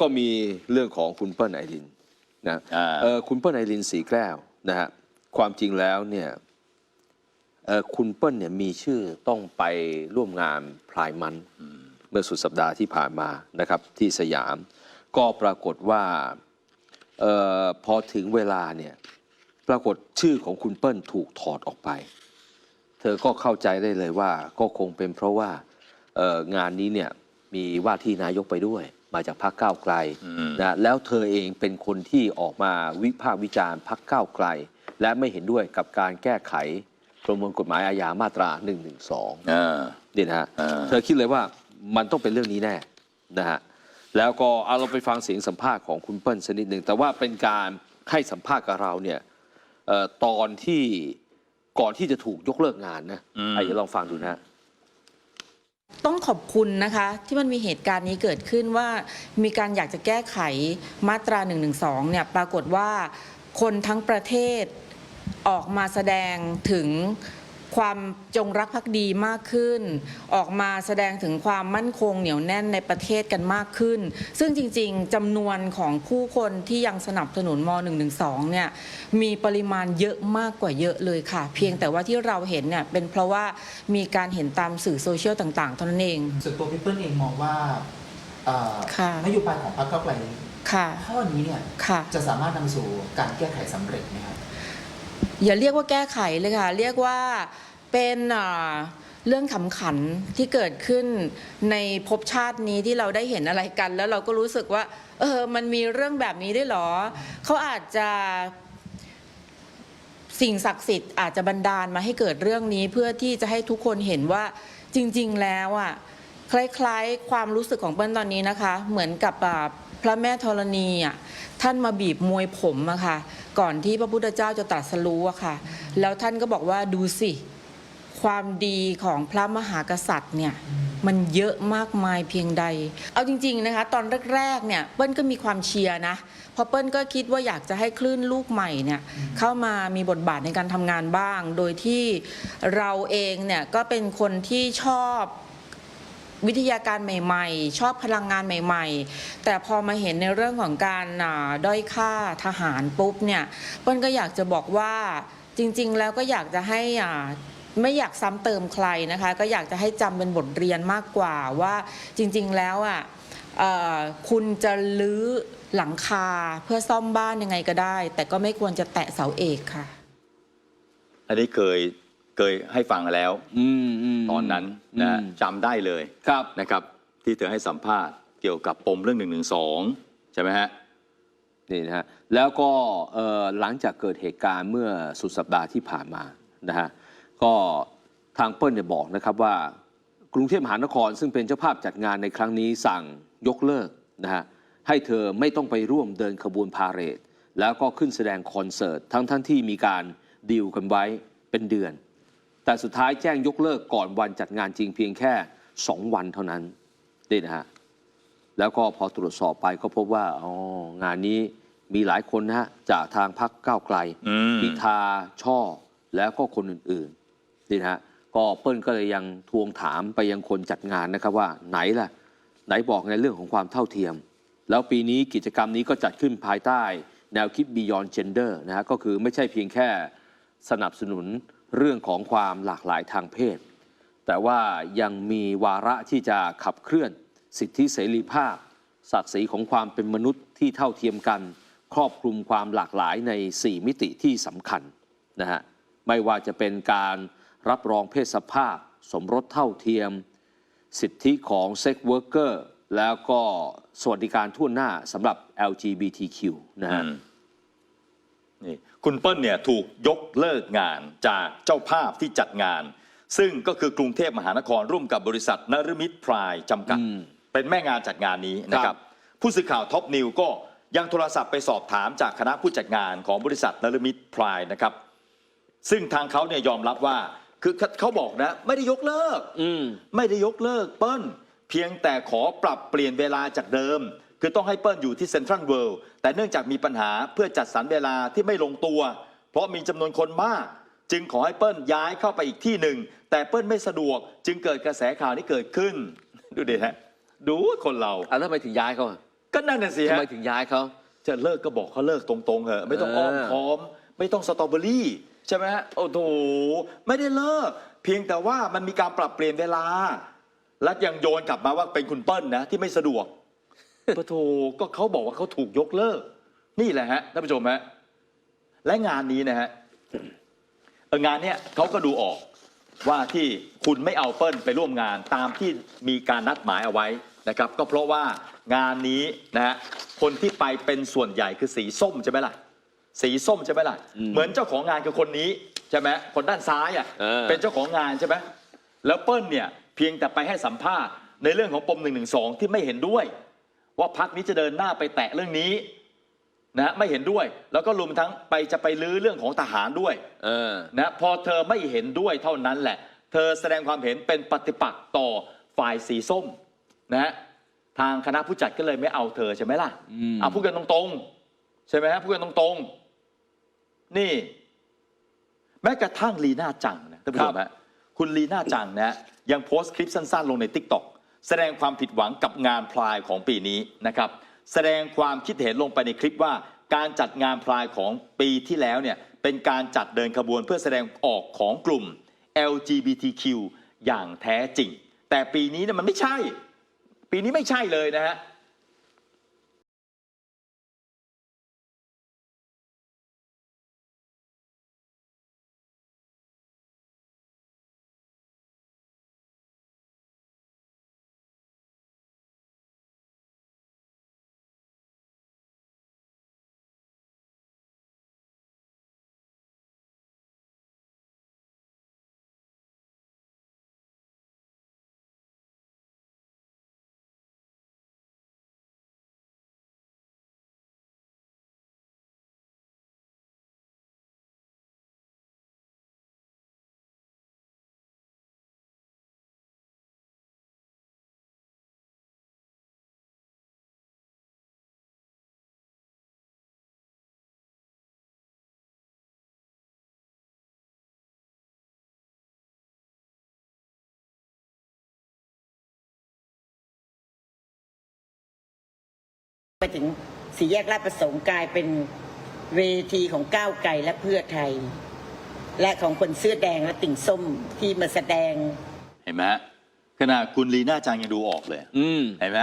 ก็มีเรื่องของคุณเปิ้ลไอรินนะอ่าเออคุณเปิ้ลไอรินสีแก้วนะฮะความจริงแล้วเนี่ยเออคุณเปิ้ลเนี่ยมีชื่อต้องไปร่วมงานพลายมันเมื่อสุดสัปดาห์ที่ผ่านมานะครับที่สยาม ก็ปรากฏว่าเออพอถึงเวลาเนี่ยปรากฏชื่อของคุณเปิ้ลถูกถอดออกไป เธอก็เข้าใจได้เลยว่าก็คงเป็นเพราะว่าเอ่องานนี้เนี่ยมีว่าที่นายกไปด้วย มาจากพรรคก้าวไกลอืมนะแล้วเธอเองเป็นคนที่ออกมาวิพากษ์วิจารณ์พรรคก้าวไกล และไม่เห็นด้วยกับการแก้ไขประมวลกฎหมายอาญามาตรา1นึอ่านี่นะฮะอ่าเธอคิดเลยว่ามันต้องเป็นเรื่องนี้แน่นะฮะแล้วก็เอาเราไปฟังเสียงสัมภาษณ์ของคุณเปิ้ลสักนิดหนึ่งแต่ว่าเป็นการให้สัมภาษณ์กับเราเนี่ยเอ่อตอนที่ก่อนที่จะถูกยกเลิกงานนะไอ้เดี๋ยวลองฟังดูนะ ต้องขอบคุณนะคะที่มันมีเหตุการณ์นี้เกิดขึ้นว่ามีการอยากจะแก้ไขมาตรา1นึเนี่ยปรากฏว่าคนทั้งประเทศออกมาแสดงถึง ความจงรักภักดีมากขึ้น ออกมาแสดงถึงความมั่นคงเหนียวแน่นในประเทศกันมากขึ้น ซึ่งจริงๆจำนวนของผู้คนที่ยังสนับสนุนม .112 เนี่ยมีปริมาณเยอะมากกว่าเยอะเลยค่ะ เพียงแต่ว่าที่เราเห็นเนี่ยเป็นเพราะว่ามีการเห็นตามสื่อโซเชียลต่างๆเท่านั้นเองส่วนตัวพี่เปิ้ลเองมองว่าเอ่อค่ะนโยบายของพรรคก้าวไกลค่ะข้อนี้เนี่ยค่ะจะสามารถนำสู่การแก้ไขสำเร็จไหมครับ อย่าเรียกว่าแก้ไขเลยค่ะ เรียกว่าเป็นเรื่องขำขันที่เกิดขึ้นในภพชาตินี้ที่เราได้เห็นอะไรกัน แล้วเราก็รู้สึกว่า เออ มันมีเรื่องแบบนี้ได้วยเหรอ เขาอาจจะสิ่งศักดิ์สิทธิ์อาจจะบันดาลมาให้เกิดเรื่องนี้เพื่อที่จะให้ทุกคนเห็นว่าจริง ๆ แล้วอะคล้าย ๆ ความรู้สึกของเปิ้ลตอนนี้นะคะ เหมือนกับ พระแม่ธรณีอะท่านมาบีบมวยผมอะค่ะ ก่อนที่พระพุทธเจ้าจะตรัสรู้อะค่ะ แล้วท่านก็บอกว่าดูสิ ความดีของพระมหากษัตริย์เนี่ยมันเยอะมากมายเพียงใด เอาจริง ๆนะคะ ตอนแรกๆเนี่ยเปิ้ลก็มีความเชียร์นะพราะเปิ้ลก็คิดว่าอยากจะให้คลื่นลูกใหม่เนี่ยเข้ามามีบทบาทในการทำงานบ้าง โดยที่เราเองเนี่ยก็เป็นคนที่ชอบ วิทยาการใหม่ ๆ ชอบพลังงานใหม่ ๆ แต่พอมาเห็นในเรื่องของการด้อยค่าทหารปุ๊บเนี่ยเปิ้ลก็อยากจะบอกว่าจริง ๆ แล้วก็อยากจะให้ไม่อยากซ้ำเติมใครนะคะ ก็อยากจะให้จำเป็นบทเรียนมากกว่าว่าจริง ๆ แล้วอะอ่อคุณจะลื้อหลังคาเพื่อซ่อมบ้านยังไงก็ได้ แต่ก็ไม่ควรจะแตะเสาเอกค่ะ อันนี้เคย เคยให้ฟังแล้วอืมมตอนนั้นนะอืมจำได้เลยครับนะครับ ที่เธอให้สัมภาษณ์เกี่ยวกับปมเรื่องหนึ่งหนึ่งสองใช่ไหมฮะนี่นะฮะแล้วก็เอ่อหลังจากเกิดเหตุการณ์เมื่อสุดสัปดาห์ที่ผ่านมานะฮะก็ทางเปิ้ลเนี่ยบอกนะครับว่ากรุงเทพมหานครซึ่งเป็นเจ้าภาพจัดงานในครั้งนี้สั่งยกเลิกนะฮะให้เธอไม่ต้องไปร่วมเดินขบวนพาเหรดแล้วก็ขึ้นแสดงคอนเสิร์ตทั้งทั้งที่มีการดีลกันไว้เป็นเดือน แต่สุดท้ายแจ้งยกเลิกก่อนวันจัดงานจริงเพียงแค่ 2 วันเท่านั้นนี่นะฮะแล้วก็พอตรวจสอบไปก็พบว่าอ๋องานนี้มีหลายคนนะฮะจากทางพรรคก้าวไกลอืมพิธาช่อแล้วก็คนอื่นๆนี่นะฮะก็เปิ้ลก็เลยยังทวงถามไปยังคนจัดงานนะครับว่าไหนล่ะ ไหนบอกในเรื่องของความเท่าเทียม แล้วปีนี้กิจกรรมนี้ก็จัดขึ้นภายใต้ แนวคิด Beyond Gender นะฮะก็คือไม่ใช่เพียงแค่สนับสนุน เรื่องของความหลากหลายทางเพศ แต่ว่ายังมีวาระที่จะขับเคลื่อน สิทธิเสรีภาพ ศักดิ์ศรีของความเป็นมนุษย์ที่เท่าเทียมกัน ครอบคลุมความหลากหลายใน 4 มิติที่สำคัญนะฮะไม่ว่าจะเป็นการรับรองเพศสภาพ สมรสเท่าเทียม สิทธิของเซ็กเวิร์กเกอร์แล้วก็สวัสดิการทั่วหน้าสำหรับ LGBTQ นะฮะ นี่คุณเปิ้ลเนี่ยถูกยกเลิกงานจากเจ้าภาพที่จัดงาน ซึ่งก็คือกรุงเทพมหานครร่วมกับบริษัทนรมิตพรายจำกัด อืม เป็นแม่งานจัดงานนี้นะคครัรับบผู้สื่อข่าวท็อปนิวก็ยังโทรศัพท์ไปสอบถามจากคณะผู้จัดงานของบริษัทนรมิตพรายนะครับ ซึ่งทางเขาเนี่ยยอมรับว่าคือเขาบอกนะไม่ได้ยกเลิก อืม ไม่ได้ยกเลิกเปิ้ล เพียงแต่ขอปรับเปลี่ยนเวลาจากเดิม คือต้องให้เปิ้ลอยู่ที่เซ็นทรัลเวิลด์แต่เนื่องจากมีปัญหาเพื่อจัดสรรเวลาที่ไม่ลงตัว เพราะมีจำนวนคนมาก จึงขอให้เปิ้ลย้ายเข้าไปอีกที่หนึ่ง แต่เปิ้ลไม่สะดวก จึงเกิดกระแสข่าวนี้เกิดขึ้น ดูดิฮะดูคนเราอะแล้วทำไมถึงย้ายเขาอะก็นั่นน่ะสิทำฮะไมถึงย้ายเขาจะเลิกก็บอกเขาเลิกตรงๆเหอะไม่ต้องเออ้ออมค้อม ไม่ต้องสตรอเบอรี่ใช่ไหมฮะโอ้โหไม่ได้เลิก เพียงแต่ว่ามันมีการปรับเปลี่ยนเวลา และยังโยนกลับมาว่าเป็นคุณเปิ้ลนะที่ไม่สะดวก ปะโถก็เขาบอกว่าเขาถูกยกเลิก นี่แหละฮะท่านผู้ชมฮะและงานนี้นะฮะเอ่องานเนี้ยเขาก็ดูออกว่าที่คุณไม่เอาเปิ้ลไปร่วมงานตามที่มีการนัดหมายเอาไว้นะครับ ก็เพราะว่างานนี้นะฮะคนที่ไปเป็นส่วนใหญ่คือสีส้มใช่ไหมล่ะ สีส้มใช่ไหมล่ะอืมเหมือนเจ้าของงานคือคนนี้ใช่ไหมคนด้านซ้ายอะเออเป็นเจ้าของงานใช่ไหมแล้วเปิ้ลเนี่ยเพียงแต่ไปให้สัมภาษณ์ในเรื่องของปม1นึที่ไม่เห็นด้วย ว่าพักนี้จะเดินหน้าไปแตะเรื่องนี้นะไม่เห็นด้วย แล้วก็รวมทั้งไปจะไปลื้อเรื่องของทหารด้วยเออนะพอเธอไม่เห็นด้วยเท่านั้นแหละ เธอแสดงความเห็นเป็นปฏิปักษ์ต่อฝ่ายสีส้มนะฮะทางคณะผู้จัดก็เลยไม่เอาเธอใช่ไหมล่ะอืมเอาพูดกันตรงๆ ใช่ไหมฮะพูดกันตรงๆ นี่ แม้กระทั่งลีน่าจังนะท่านผู้ชมฮะคุณลีน่าจังนะยังโพสต์คลิปสั้นๆ ลงใน t ิ k t o k แสดงความผิดหวังกับงานพลายของปีนี้นะครับ แสดงความคิดเห็นลงไปในคลิปว่า การจัดงานพลายของปีที่แล้วเนี่ยเป็นการจัดเดินขบวนเพื่อแสดงออกของกลุ่ม LGBTQ อย่างแท้จริง แต่ปีนี้เนี่ยมันไม่ใช่ ปีนี้ไม่ใช่เลยนะฮะ ไปถึงสี่แยกลาดประสงค์กลายเป็นเวทีของก้าวไกลและเพื่อไทย และของคนเสื้อแดงและติ่งส้มที่มาแสดง เห็นไหมฮะขณะคุณลีน่าจังยังดูออกเลย อืม เห็นไหม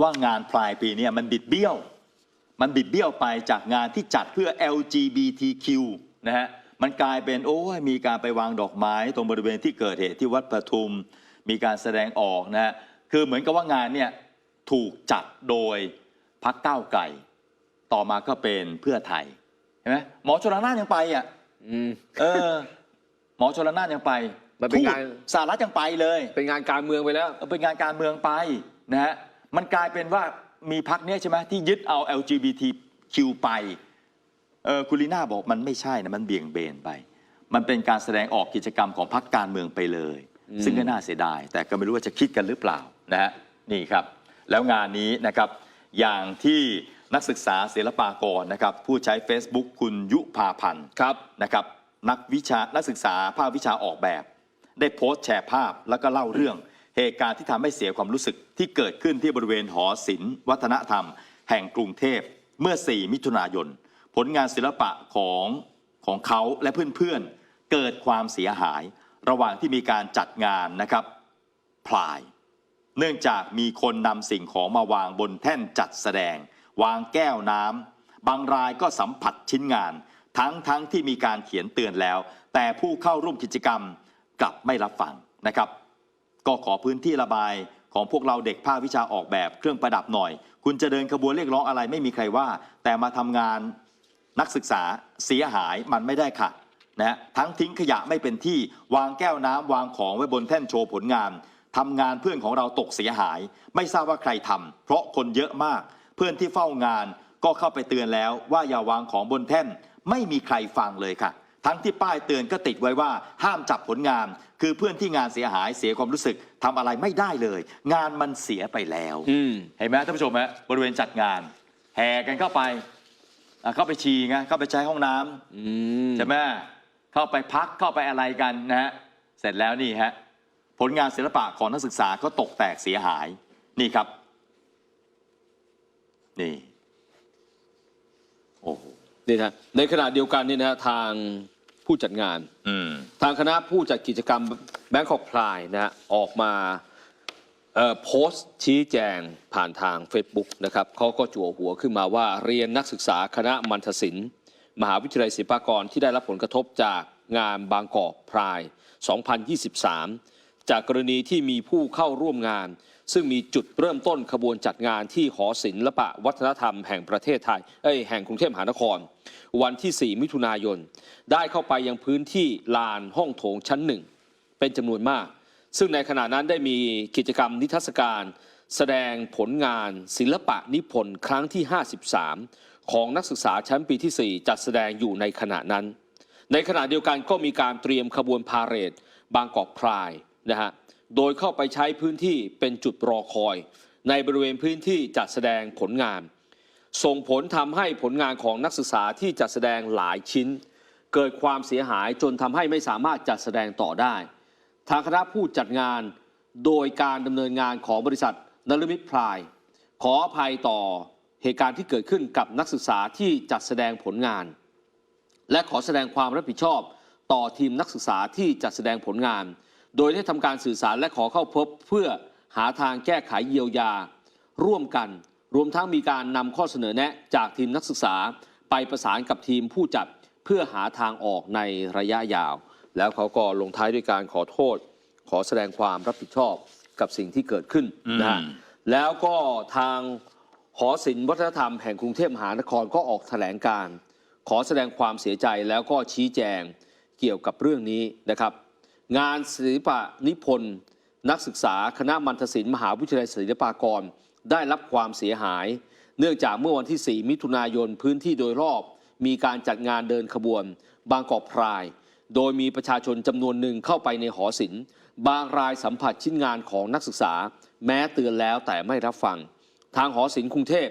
ว่างานพลายปีเนี้มันบิดเบี้ยว มันบิดเบี้ยวไปจากงานที่จัดเพื่อ LGBTQ นะฮะ มันกลายเป็นโอ้ยมีการไปวางดอกไม้ตรงบริเวณที่เกิดเหตุที่วัดปทุม มีการแสดงออกนะฮะ คือเหมือนกับว่างานเนี่ยถูกจัดโดย พักก้าวไกลต่อมาก็เป็นเพื่อไทยเห็นไหมหมอชลนานยังไปอะอืม เออ หมอชลนานยังไปมันเป็นทูตการ สหรัฐยังไปเลย เป็นงานการเมืองไปแล้ว เป็นงานการเมืองไปนะฮะ มันกลายเป็นว่ามีพักนี้ยใช่ไหมที่ยึดเอา LGBTQ ไปเออคุณลีน่าบอกมันไม่ใช่นะมันเบี่ยงเบนไป มันเป็นการแสดงออกกิจกรรมของพักการเมืองไปเลยอืมซึ่งก็น่าเสียดาย แต่ก็ไม่รู้ว่าจะคิดกันหรือเปล่านะฮะนี่ครับ แล้วงานนี้นะครับ อย่างที่นักศึกษาศิลปากรนะครับผู้ใช้ Facebook คุณยุพาพันธ์ครับนะครับนักวิชานักศึกษาภาควิชาออกแบบ ได้โพสต์แชร์ภาพแล้วก็เล่าเรื่อง เหตุการณ์ที่ทำให้เสียความรู้สึกที่เกิดขึ้นที่บริเวณหอศิลป์วัฒนธรรม แห่งกรุงเทพเมื่อ 4 มิถุนายน ผลงานศิลปะของของเขาและเพื่อนๆเกิดความเสียหาย ระหว่างที่มีการจัดงานนะครับพลาย เนื่องจากมีคนนำสิ่งของมาวางบนแท่นจัดแสดง วางแก้วน้ำบางรายก็สัมผัสชิ้นงาน ทั้งทั้งที่มีการเขียนเตือนแล้ว แต่ผู้เข้าร่วมกิจกรรมกลับไม่รับฟังนะครับ ก็ขอพื้นที่ระบายของพวกเราเด็กภาควิชาออกแบบเครื่องประดับหน่อย คุณจะเดินขบวนเรียกร้องอะไรไม่มีใครว่า แต่มาทำงานนักศึกษาเสียหายมันไม่ได้ค่ะนะฮะทั้งทิ้งขยะไม่เป็นที่วางแก้วน้ำวางของไว้บนแท่นโชว์ผลงาน ทำงานเพื่อนของเราตกเสียหาย ไม่ทราบว่าใครทำเพราะคนเยอะมาก เพื่อนที่เฝ้างานก็เข้าไปเตือนแล้วว่าอย่าวางของบนแท่น ไม่มีใครฟังเลยค่ะ ทั้งที่ป้ายเตือนก็ติดไว้ว่าห้ามจับผลงาน คือเพื่อนที่งานเสียหายเสียความรู้สึกทำอะไรไม่ได้เลย งานมันเสียไปแล้วอืมเห็นไหมท่านผู้ชมฮะบริเวณจัดงาน แห่กันเข้าไปอะเข้าไปฉี่ไงเข้าไปใช้ห้องน้ำ อืม ใช่ไหมเข้าไปพักเข้าไปอะไรกันนะฮะ เสร็จแล้วนี่ฮะ ผลงานศิลปะของนักศึกษาก็ตกแตกเสียหายนี่ครับ นี่โอ้โหนี่นะในขณะเดียวกันนี่นะทางผู้จัดงานอืมทางคณะผู้จัดกิจกรรมแบง k อกพลายนะฮะออกมาเอ่อโพสต์ชี้แจงผ่านทาง Facebook นะครับเขาก็จั่วหัวขึ้นมาว่าเรียนนักศึกษาคณะมันทศิลป์มหาวิทยาลัยศิลปากรที่ได้รับผลกระทบจากงานบางกอกพราย 2023 จากกรณีที่มีผู้เข้าร่วมงาน ซึ่งมีจุดเริ่มต้นขบวนจัดงานที่หอศิลปะวัฒนธรรมแห่งประเทศไทยเอ้ยแห่งกรุงเทพมหานคร วันที่ 4 มิถุนายน ได้เข้าไปยังพื้นที่ลานห้องโถงชั้นหนึ่งเป็นจำนวนมาก ซึ่งในขณะนั้นได้มีกิจกรรมนิทรรศการ แสดงผลงาน ศิลปะนิพนธ์ครั้งที่ 53 ของนักศึกษาชั้นปีที่ 4 จัดแสดงอยู่ในขณะนั้น ในขณะเดียวกันก็มีการเตรียมขบวนพาเหรดบางกอกพราย นะฮะโดยเข้าไปใช้พื้นที่เป็นจุดรอคอย ในบริเวณพื้นที่จัดแสดงผลงาน ส่งผลทำให้ผลงานของนักศึกษาที่จัดแสดงหลายชิ้น เกิดความเสียหายจนทำให้ไม่สามารถจัดแสดงต่อได้ ทางคณะผู้จัดงานโดยการดำเนินงานของบริษัทนลมิตรพลาย ขออภัยต่อเหตุการณ์ที่เกิดขึ้นกับนักศึกษาที่จัดแสดงผลงาน และขอแสดงความรับผิดชอบต่อทีมนักศึกษาที่จัดแสดงผลงาน โดยได้ทำการสื่อสารและขอเข้าพบเพื่อหาทางแก้ไขเยียวยา ร่วมกัน รวมทั้งมีการนำข้อเสนอแนะจากทีมนักศึกษา ไปประสานกับทีมผู้จัดเพื่อหาทางออกในระยะยาว แล้วเขาก็ลงท้ายด้วยการขอโทษ ขอแสดงความรับผิดชอบกับสิ่งที่เกิดขึ้นนะฮะอืมแล้วก็ทางหอศิลป์วัฒนธรรมแห่งกรุงเทพมหานครก็ออกแถลงการณ์ขอแสดงความเสียใจแล้วก็ชี้แจงเกี่ยวกับเรื่องนี้นะครับ งานศิลปะนิพนธ์ นักศึกษาคณะมัณฑศิลป์มหาวิทยาลัยศิลปากร ได้รับความเสียหาย เนื่องจากเมื่อวันที่ 4 มิถุนายนพื้นที่โดยรอบ มีการจัดงานเดินขบวน บางกอกพราย โดยมีประชาชนจำนวนหนึ่งเข้าไปในหอศิลป์บางรายสัมผัสชิ้นงานของนักศึกษา แม้เตือนแล้วแต่ไม่รับฟัง ทางหอศิลป์กรุงเทพ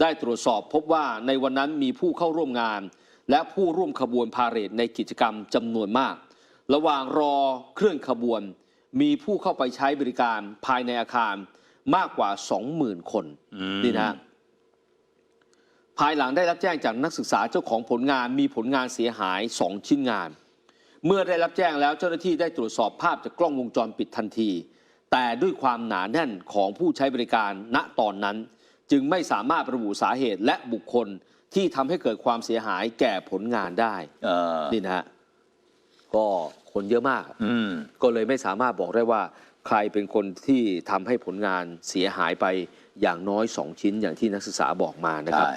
ได้ตรวจสอบพบว่าในวันนั้นมีผู้เข้าร่วมงาน และผู้ร่วมขบวนพาเหรดในกิจกรรมจำนวนมาก ระหว่างรอเคลื่อนขบวน มีผู้เข้าไปใช้บริการภายในอาคารมากกว่า 20,000 คนอืมนี่นะฮะภายหลังได้รับแจ้งจากนักศึกษาเจ้าของผลงานมีผลงานเสียหาย 2 ชิ้นงาน เมื่อได้รับแจ้งแล้วเจ้าหน้าที่ได้ตรวจสอบภาพจากกล้องวงจรปิดทันที แต่ด้วยความหนาแน่นของผู้ใช้บริการณตอนนั้น จึงไม่สามารถระบุสาเหตุและบุคคลที่ทำให้เกิดความเสียหายแก่ผลงานได้เออนี่นะฮะ ก็คนเยอะมากอืมก็เลยไม่สามารถบอกได้ว่า ใครเป็นคนที่ทำให้ผลงานเสียหายไปอย่างน้อยสองชิ้นอย่างที่นักศึกษาบอกมานะครับใช่